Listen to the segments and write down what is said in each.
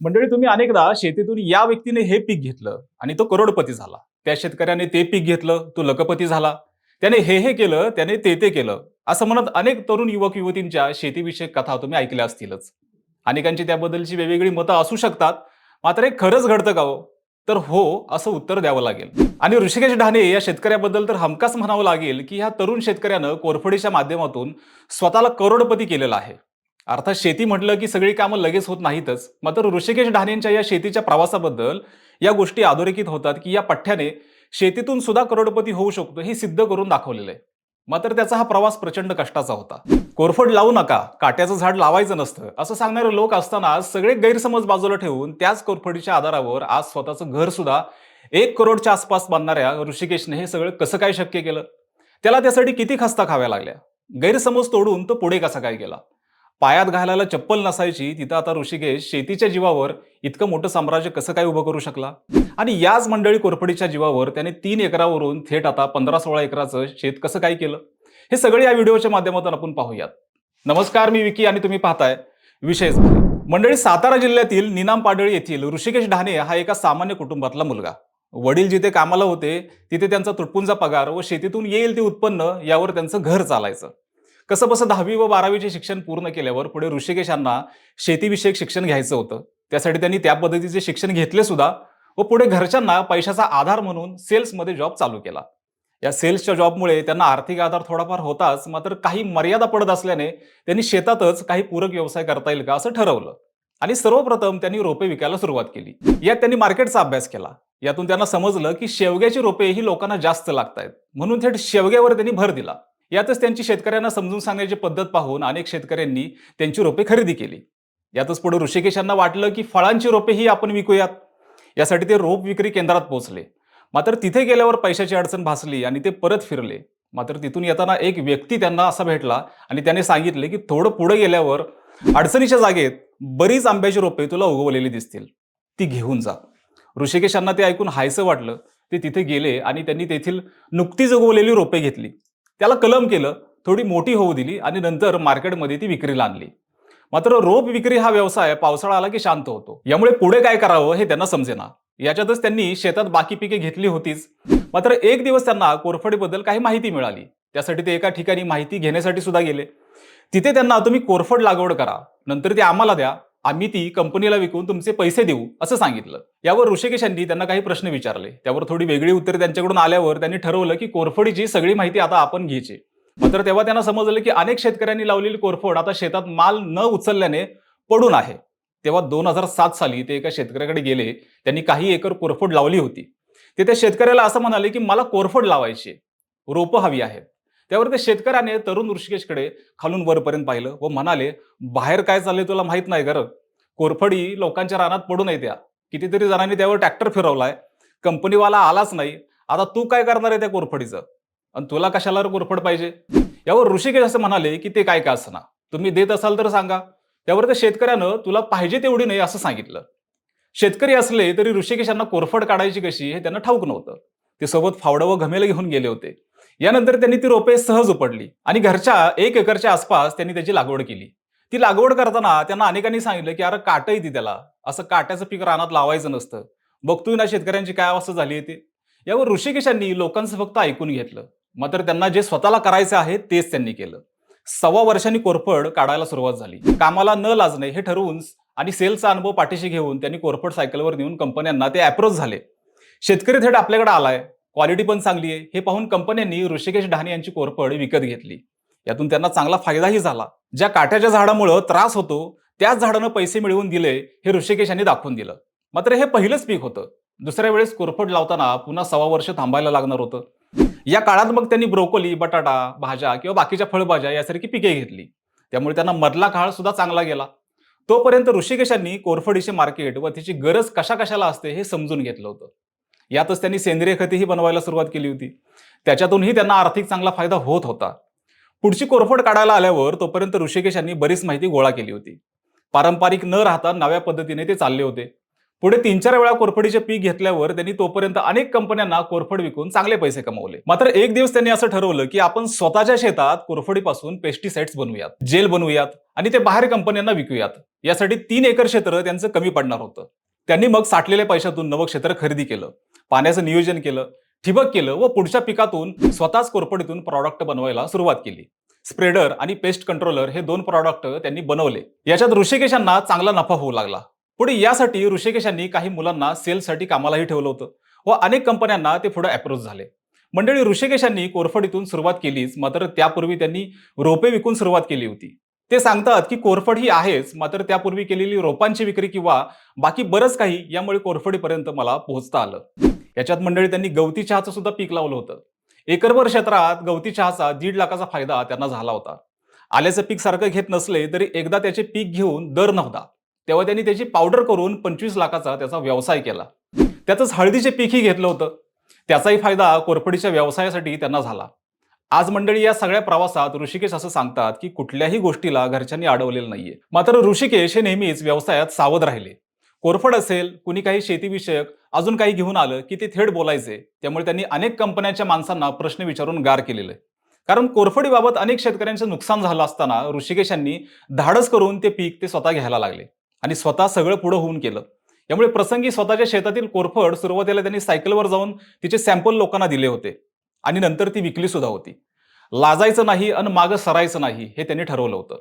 मंडळी तुम्ही अनेकदा शेतीतून या व्यक्तीने हे पीक घेतलं आणि तो करोडपती झाला. त्या शेतकऱ्याने ते पीक घेतलं तो लखपती झाला. त्याने हे हे केलं त्याने ते ते केलं. असं म्हणत अनेक तरुण युवक युवतींच्या शेतीविषयक कथा तुम्ही ऐकल्या असतीलच. अनेकांची त्याबद्दलची वेगवेगळी मतं असू शकतात. मात्र हे खरंच घडतं का हो? तर हो असं उत्तर द्यावं लागेल. आणि ऋषिकेश ढाणे या शेतकऱ्याबद्दल तर हमखास म्हणावं लागेल की ह्या तरुण शेतकऱ्यानं कोरफडीच्या माध्यमातून स्वतःला करोडपती केलेला आहे. अर्थात शेती म्हटलं की सगळी कामं लगेच होत नाहीतच. मात्र ऋषिकेश ढाणेंच्या या शेतीच्या प्रवासाबद्दल या गोष्टी अधोरेखित होतात की या पठ्ठ्याने शेतीतून सुद्धा करोडपती होऊ शकतो हे सिद्ध करून दाखवलेलं आहे. मात्र त्याचा हा प्रवास प्रचंड कष्टाचा होता. कोरफड लावू नका काट्याचं झाड लावायचं नसतं असं सांगणारे लोक असताना सगळे गैरसमज बाजूला ठेवून त्याच कोरफडीच्या आधारावर आज स्वतःचं घर सुद्धा एक करोडच्या आसपास बांधणाऱ्या ऋषिकेशने हे सगळं कसं काय शक्य केलं? त्याला त्यासाठी किती खस्ता खाव्या लागल्या? गैरसमज तोडून तो पुढे कसा काय गेला? पायात घालायला चप्पल नसायची तिथं आता ऋषिकेश शेतीच्या जीवावर इतकं मोठं साम्राज्य कसं काय उभं करू शकला? आणि याच मंडळी कोरफडीच्या जीवावर त्याने तीन एकरावरून थेट आता पंधरा सोळा एकराचं शेत कसं काय केलं? हे सगळे या व्हिडिओच्या माध्यमातून आपण पाहूयात. नमस्कार मी विकी आणि तुम्ही पाहताय विशेष मंडळी सातारा जिल्ह्यातील निनाम पाडळी येथील ऋषिकेश ढाणे हा एका सामान्य कुटुंबातला मुलगा. वडील जिथे कामाला होते तिथे त्यांचा तुटपुंजा पगार व शेतीतून येईल ते उत्पन्न यावर त्यांचं घर चालायचं. कसं बसं दहावी व बारावीचे शिक्षण पूर्ण केल्यावर पुढे ऋषिकेश यांना शेतीविषयक शिक्षण घ्यायचं होतं. त्यासाठी त्यांनी त्या पद्धतीचे शिक्षण घेतले सुद्धा व पुढे घरच्यांना पैशाचा आधार म्हणून सेल्समध्ये जॉब चालू केला. या सेल्सच्या जॉबमुळे त्यांना आर्थिक आधार थोडाफार होताच मात्र काही मर्यादा पडत असल्याने त्यांनी शेतातच काही पूरक व्यवसाय करता येईल का असं ठरवलं. आणि सर्वप्रथम त्यांनी रोपे विकायला सुरुवात केली. यात त्यांनी मार्केटचा अभ्यास केला. यातून त्यांना समजलं की शेवग्याची रोपे ही लोकांना जास्त लागत आहेत म्हणून थेट शेवग्यावर त्यांनी भर दिला. यातच त्यांची शेतकऱ्यांना समजून सांगण्याची पद्धत पाहून अनेक शेतकऱ्यांनी त्यांची रोपे खरेदी केली. यातच पुढे ऋषिकेशांना वाटलं की फळांची रोपे ही आपण विकूयात. यासाठी ते रोप विक्री केंद्रात पोहोचले. मात्र तिथे गेल्यावर पैशाची अडचण भासली आणि ते परत फिरले. मात्र तिथून येताना एक व्यक्ती त्यांना असा भेटला आणि त्याने सांगितले की थोडं पुढे गेल्यावर अडचणीच्या जागेत बरीच आंब्याची रोपे तुला उगवलेली दिसतील. ती घेऊन जा. ऋषिकेशांना ते ऐकून हायसं वाटलं. ते तिथे गेले आणि त्यांनी तेथील नुकतीच उगवलेली रोपे घेतली. त्याला कलम केलं थोडी मोठी होऊ दिली आणि नंतर मार्केटमध्ये ती विक्रीला आणली मात्र रोप विक्री हा व्यवसाय पावसाळा आला की शांत होतो. यामुळे पुढे काय करावं हे त्यांना समजेना. याच्यातच त्यांनी शेतात बाकी पिके घेतली होतीच. मात्र एक दिवस त्यांना कोरफडीबद्दल काही माहिती मिळाली. त्यासाठी ते एका ठिकाणी माहिती घेण्यासाठी सुद्धा गेले. तिथे त्यांना तुम्ही कोरफड लागवड करा. नंतर ते आम्हाला द्या. आम्ही ती कंपनीला विकून तुमचे पैसे देऊ असं सांगितलं. यावर ऋषिकेश यांनी त्यांना काही प्रश्न विचारले. त्यावर थोडी वेगळी उत्तरे त्यांच्याकडून आल्यावर त्यांनी ठरवलं की कोरफडीची सगळी माहिती आता आपण घ्यायची. मात्र तेव्हा त्यांना समजलं की अनेक शेतकऱ्यांनी लावलेली कोरफड आता शेतात माल न उचलल्याने पडून आहे. तेव्हा दोन हजार सात साली ते एका शेतकऱ्याकडे गेले. त्यांनी काही एकर कोरफड लावली होती. ते त्या शेतकऱ्याला असं म्हणाले की मला कोरफड लावायची रोपं हवी आहेत. त्यावर त्या शेतकऱ्याने तरुण ऋषिकेशकडे खालून वरपर्यंत पाहिलं व म्हणाले बाहेर काय चाललंय तुला माहीत नाही गर कोरफडी लोकांच्या रानात पडून येत्या कितीतरी जणांनी त्यावर ट्रॅक्टर फिरवलाय. कंपनीवाला आलाच नाही. आता तू काय करणार आहे त्या कोरफडीचं? आणि तुला कशाला कोरफड पाहिजे? यावर ऋषिकेश असं म्हणाले की ते काय का असना तुम्ही देत असाल तर सांगा. त्यावर त्या शेतकऱ्यानं तुला पाहिजे तेवढी नाही असं सांगितलं. शेतकरी असले तरी ऋषिकेश यांना कोरफड काढायची कशी हे त्यांना ठाऊक नव्हतं. ते सोबत फावडं व घमेलं घेऊन गेले होते. यानंतर त्यांनी ती रोपे सहज उपडली आणि घरच्या एक एकरच्या आसपास त्यांनी त्याची लागवड केली. ती लागवड करताना त्यांना अनेकांनी सांगितलं की अरे काट येते त्याला. असं काट्याचं पीक रानात लावायचं नसतं. बघतोय ना शेतकऱ्यांची काय अवस्था झाली आहे ते. यावर ऋषिकेशांनी लोकांचं फक्त ऐकून घेतलं. मात्र त्यांना जे स्वतःला करायचं आहे तेच त्यांनी केलं. सव्वा वर्षांनी कोरफड काढायला सुरुवात झाली. कामाला न लाजणे हे ठरवून आणि सेलचा अनुभव पाठीशी घेऊन त्यांनी कोरफड सायकलवर नेऊन कंपन्यांना ते अप्रोच झाले. शेतकरी थेट आपल्याकडे आलाय. क्वालिटी पण चांगली आहे. हे पाहून कंपन्यांनी ऋषिकेश ढाणे यांची कोरफड विकत घेतली. यातून त्यांना चांगला फायदाही झाला. ज्या काट्याच्या झाडामुळं त्रास होतो त्याच झाडानं पैसे मिळवून दिले हे ऋषिकेश यांनी दाखवून दिलं. मात्र हे पहिलंच पीक होतं. दुसऱ्या वेळेस कोरफड लावताना पुन्हा सव्वा वर्ष थांबायला लागणार होतं. या काळात मग त्यांनी ब्रोकोली बटाटा भाज्या किंवा बाकीच्या फळभाज्या यासारखी पिके घेतली. त्यामुळे त्यांना मधला काळ सुद्धा चांगला गेला. तोपर्यंत ऋषिकेशांनी कोरफडीचे मार्केट व तिची गरज कशा कशाला असते हे समजून घेतलं होतं. यातच त्यांनी सेंद्रिय खतेही बनवायला सुरुवात केली होती. त्याच्यातूनही त्यांना आर्थिक चांगला फायदा होत होता. पुढची कोरफड काढायला आल्यावर तोपर्यंत ऋषिकेश यांनी बरीच माहिती गोळा केली होती. पारंपरिक न राहता नव्या पद्धतीने ते चालले होते. पुढे तीन चार वेळा कोरफडीचे पीक घेतल्यावर त्यांनी तोपर्यंत अनेक कंपन्यांना कोरफड विकून चांगले पैसे कमवले. मात्र एक दिवस त्यांनी असं ठरवलं की आपण स्वतःच्या शेतात कोरफडीपासून पेस्टिसाइड्स बनवूयात जेल बनवूयात आणि ते बाहेर कंपन्यांना विकूयात. यासाठी तीन एकर क्षेत्र त्यांचं कमी पडणार होतं. त्यांनी मग साठलेल्या पैशातून नवं क्षेत्र खरेदी केलं. पाण्याचं नियोजन केलं ठिबक केलं व पुढच्या पिकातून स्वतःच कोरफडीतून प्रॉडक्ट बनवायला सुरुवात केली. स्प्रेडर आणि पेस्ट कंट्रोलर हे दोन प्रॉडक्ट त्यांनी बनवले. याच्यात ऋषिकेशांना चांगला नफा होऊ लागला. पुढे यासाठी ऋषिकेशांनी काही मुलांना सेल्ससाठी कामालाही ठेवलं होतं व अनेक कंपन्यांना ते पुढे अप्रोच झाले. मंडळी ऋषिकेशांनी कोरफडीतून सुरुवात केलीच मात्र त्यापूर्वी त्यांनी रोपे विकून सुरुवात केली होती. ते सांगतात की कोरफड ही आहेच मात्र त्यापूर्वी केलेली रोपांची विक्री किंवा बाकी बरंच काही यामुळे कोरफडीपर्यंत मला पोहोचता आलं. याच्यात मंडळी त्यांनी गवती चहाचं सुद्धा पीक लावलं होतं. एकरभर क्षेत्रात गवती चहाचा दीड लाखाचा फायदा त्यांना झाला होता. आल्याचं पीक सारखं घेत नसले तरी एकदा त्याचे पीक घेऊन दर नव्हता. तेव्हा त्यांनी त्याची पावडर करून पंचवीस लाखाचा त्याचा व्यवसाय केला. त्यातच हळदीचे पीकही घेतलं होतं. त्याचाही फायदा कोरफडीच्या व्यवसायासाठी त्यांना झाला. आज मंडळी या सगळ्या प्रवासात ऋषिकेश असं सांगतात की कुठल्याही गोष्टीला घरच्यांनी अडवलेलं नाहीये. मात्र ऋषिकेश हे नेहमीच व्यवसायात सावध राहिले. कोरफड असेल कुणी काही शेतीविषयक अजून काही घेऊन आलं की ते थेट बोलायचे. त्यामुळे त्यांनी अनेक कंपन्यांच्या माणसांना प्रश्न विचारून गार केलेले. कारण कोरफडीबाबत अनेक शेतकऱ्यांचं नुकसान झालं असताना ऋषिकेशांनी धाडस करून ते पीक ते स्वतः घ्यायला लागले. आणि स्वतः सगळं पुढं होऊन केलं. यामुळे प्रसंगी स्वतःच्या शेतातील कोरफड सुरुवातीला त्यांनी सायकलवर जाऊन तिचे सॅम्पल लोकांना दिले होते. आणि नंतर ती विकली सुद्धा होती. लाजायचं नाही आणि मागं सरायचं नाही हे त्यांनी ठरवलं होतं.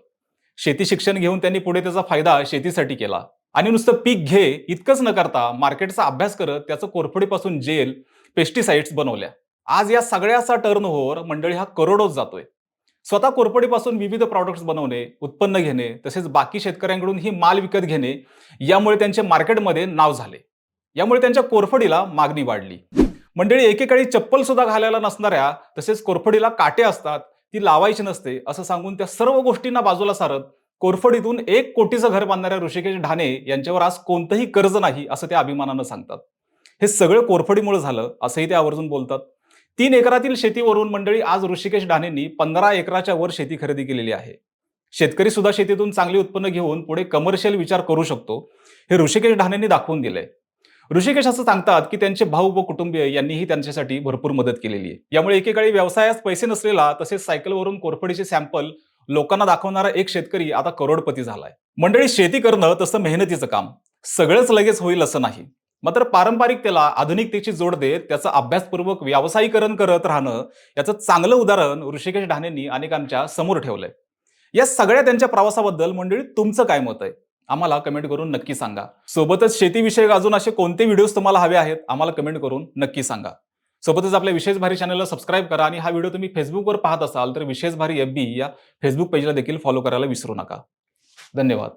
शेती शिक्षण घेऊन त्यांनी पुढे त्याचा फायदा शेतीसाठी केला. आणि नुसतं पीक घे इतकंच न करता मार्केटचा अभ्यास करत त्याचं कोरफडीपासून जेल पेस्टिसाइड्स बनवल्या. आज या सगळ्याचा टर्न ओव्हर मंडळी हा करोडोच जातोय. स्वतः कोरफडीपासून विविध प्रॉडक्ट्स बनवणे उत्पन्न घेणे तसेच बाकी शेतकऱ्यांकडून ही माल विकत घेणे यामुळे त्यांचे मार्केटमध्ये नाव झाले. यामुळे त्यांच्या कोरफडीला मागणी वाढली. मंडळी एकेकाळी चप्पल सुद्धा घालायला नसणाऱ्या तसेच कोरफडीला काटे असतात ती लावायची नसते असं सांगून त्या सर्व गोष्टींना बाजूला सारत कोरफडीतून एक कोटीचं घर बांधणाऱ्या ऋषिकेश ढाणे यांच्यावर आज कोणतंही कर्ज नाही असं ते अभिमानानं सांगतात. हे सगळं कोरफडीमुळे झालं असंही ते आवर्जून बोलतात. तीन एकरातील शेतीवरून मंडळी आज ऋषिकेश ढाणेंनी पंधरा एकराच्या वर शेती खरेदी केलेली आहे. शेतकरी सुद्धा शेतीतून चांगले उत्पन्न घेऊन पुढे कमर्शियल विचार करू शकतो हे ऋषिकेश ढाणेंनी दाखवून दिलंय. ऋषिकेश असं सांगतात की त्यांचे भाऊ व कुटुंबीय यांनीही त्यांच्यासाठी भरपूर मदत केलेली आहे. यामुळे एकेकाळी व्यवसायात पैसे नसलेला तसेच सायकलवरून कोरफडीचे सॅम्पल लोकांना दाखवणारा एक शेतकरी आता करोडपती झालाय. मंडळी शेती करणं तसं मेहनतीचं काम. सगळंच लगेच होईल असं नाही. मात्र पारंपरिकतेला आधुनिकतेची जोड देत त्याचं अभ्यासपूर्वक व्यावसायीकरण करत राहणं याचं चांगलं उदाहरण ऋषिकेश ढाणेंनी अनेकांच्या समोर ठेवलंय. या सगळ्या त्यांच्या प्रवासाबद्दल मंडळी तुमचं काय मत आहे? आम्हाला कमेंट करून नक्की सांगा. सोबतच शेतीविषयक अजून असे कोणते व्हिडिओज तुम्हाला हवे आहेत आम्हाला कमेंट करून नक्की सांगा. सोबतच आपल्या विशेष भारी चॅनलला सबस्क्राईब करा आणि हा व्हिडिओ तुम्ही फेसबुकवर पाहत असाल तर विशेष भारी एफ बी या फेसबुक पेजला देखील फॉलो करायला विसरू नका. धन्यवाद.